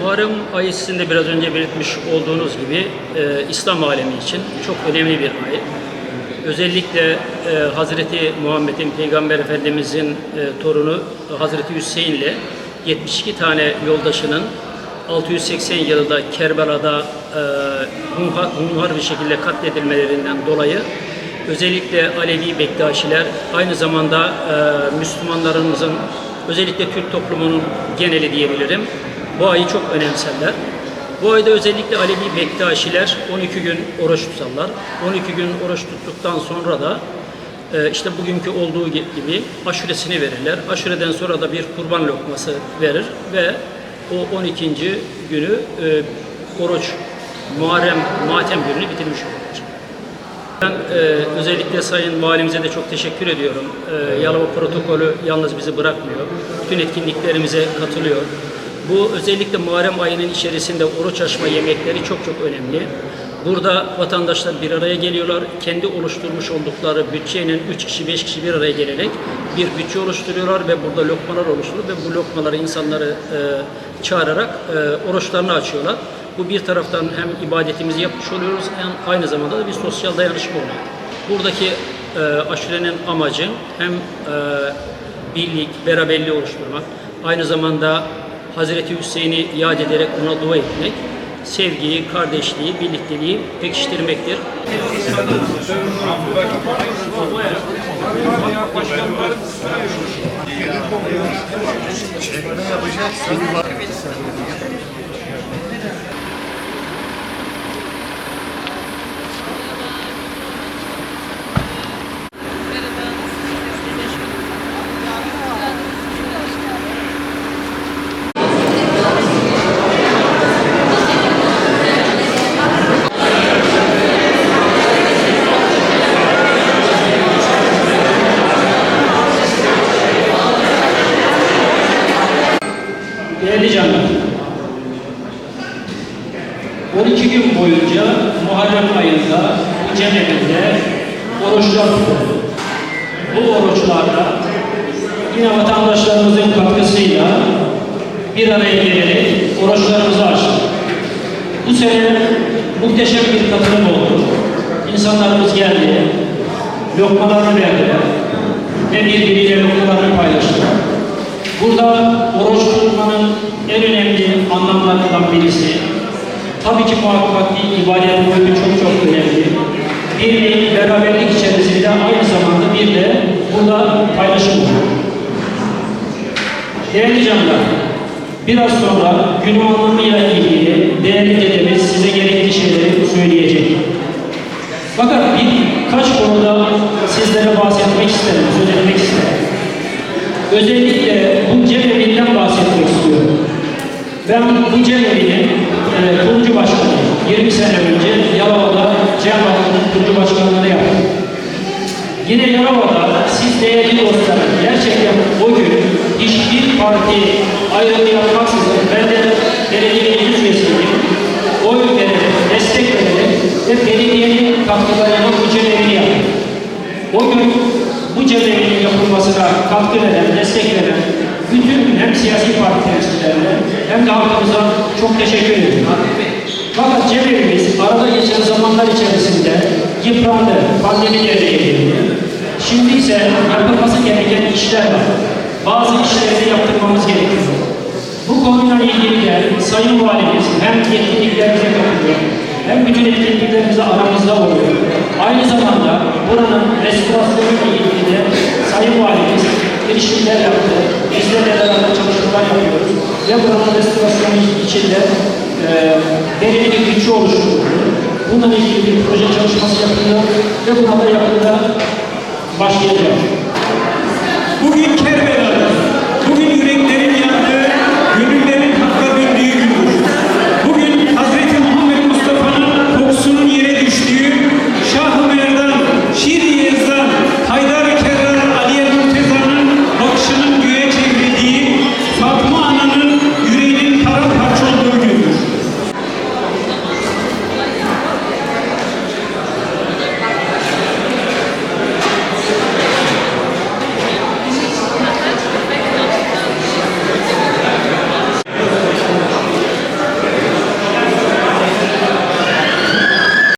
Muharrem ayı sizin de biraz önce belirtmiş olduğunuz gibi e, İslam alemi için çok önemli bir ay. Özellikle e, Hazreti Muhammed'in, Peygamber Efendimizin e, torunu Hazreti Hüseyin ile 72 tane yoldaşının 680 yılında Kerbela'da e, hunhar, hunhar bir şekilde katledilmelerinden dolayı özellikle Alevi Bektaşiler aynı zamanda e, Müslümanlarımızın özellikle Türk toplumunun geneli diyebilirim bu ayı çok önemserler. Bu ayda özellikle Alevi Bektaşiler 12 gün oruç tutarlar. 12 gün oruç tuttuktan sonra da e, işte bugünkü olduğu gibi aşuresini verirler. Aşureden sonra da bir kurban lokması verir ve o 12. günü e, oruç, Muharrem, Matem gününü bitirmiş olurlar. Ben e, özellikle Sayın Valimize de çok teşekkür ediyorum. E, Yalova protokolü yalnız bizi bırakmıyor. Bütün etkinliklerimize katılıyor. Bu özellikle Muharrem ayının içerisinde oruç açma yemekleri çok çok önemli. Burada vatandaşlar bir araya geliyorlar. Kendi oluşturmuş oldukları bütçenin 3 kişi 5 kişi bir araya gelerek bir bütçe oluşturuyorlar ve burada lokmalar oluşturuyor ve bu lokmaları insanları e, çağırarak e, oruçlarını açıyorlar. Bu bir taraftan hem ibadetimizi yapmış oluyoruz hem aynı zamanda da bir sosyal dayanışma oluyor. Buradaki e, aşurenin amacı hem e, birlik, beraberliği oluşturmak, aynı zamanda Hazreti Hüseyin'i yad ederek ona dua etmek, sevgiyi, kardeşliği, birlikteliği pekiştirmektir. Değerli canlar, 12 gün boyunca Muharrem ayında bu cemevinde oruçlar tutuldu. Bu oruçlarda yine vatandaşlarımızın katkısıyla bir araya gelerek oruçlarımızı açtık. Bu sene muhteşem bir katılım oldu. İnsanlarımız geldi, lokmalarını verdiler ve birbiriyle lokmalarını paylaştılar. Burada oruç anlamlarından birisi, tabii ki muhakkak bir ibadet boyutu çok çok önemli. Bir beraberlik içerisinde aynı zamanda bir de burada paylaşım oluyor. Değerli canlar, biraz sonra günün anlamıyla ilgili değerli dedemiz size gerekli şeyleri söyleyecek. Fakat birkaç konuda sizlere bahsetmek isterim, söz etmek isterim. Özellikle bu cemevinden bahsetmek. Ben bu cemevinin e, kurucu başkanı 20 sene önce Yalova'da Cem Halkı'nın kurucu başkanlığını yaptım. Yine Yalova'da siz değerli dostlarım gerçekten o gün hiçbir parti ayrımı yapmaksızın ben de belediye meclis üyesiydim. Oy vererek, destek vererek ve belediyenin katkılarıyla bu cemevini yaptım. O gün bu cemevinin yapılmasına katkı veren, destek veren bütün hem siyasi parti temsilcilerine hem de halkımıza çok teşekkür ediyorum. Fakat cemevimiz arada geçen zamanlar içerisinde yıprandı, pandemi girdi. Şimdi ise yapılması gereken işler var. Bazı işleri yaptırmamız gerekiyor. Bu konuyla ilgili de Sayın Valimiz hem etkinliklerimize katılıyor, hem bütün etkinliklerimize aramızda oluyor. Aynı zamanda buranın restorasyonu ile ilgili de Sayın Valimiz girişimler yaptı. Bizlerle beraber çalışmalar yapıyoruz. Ve buranın restorasyonu içinde e, bir bütçe oluşturuldu. Bununla ilgili bir proje çalışması yapılıyor ve buna da yakında başlayacak. Bugün Kerbela'da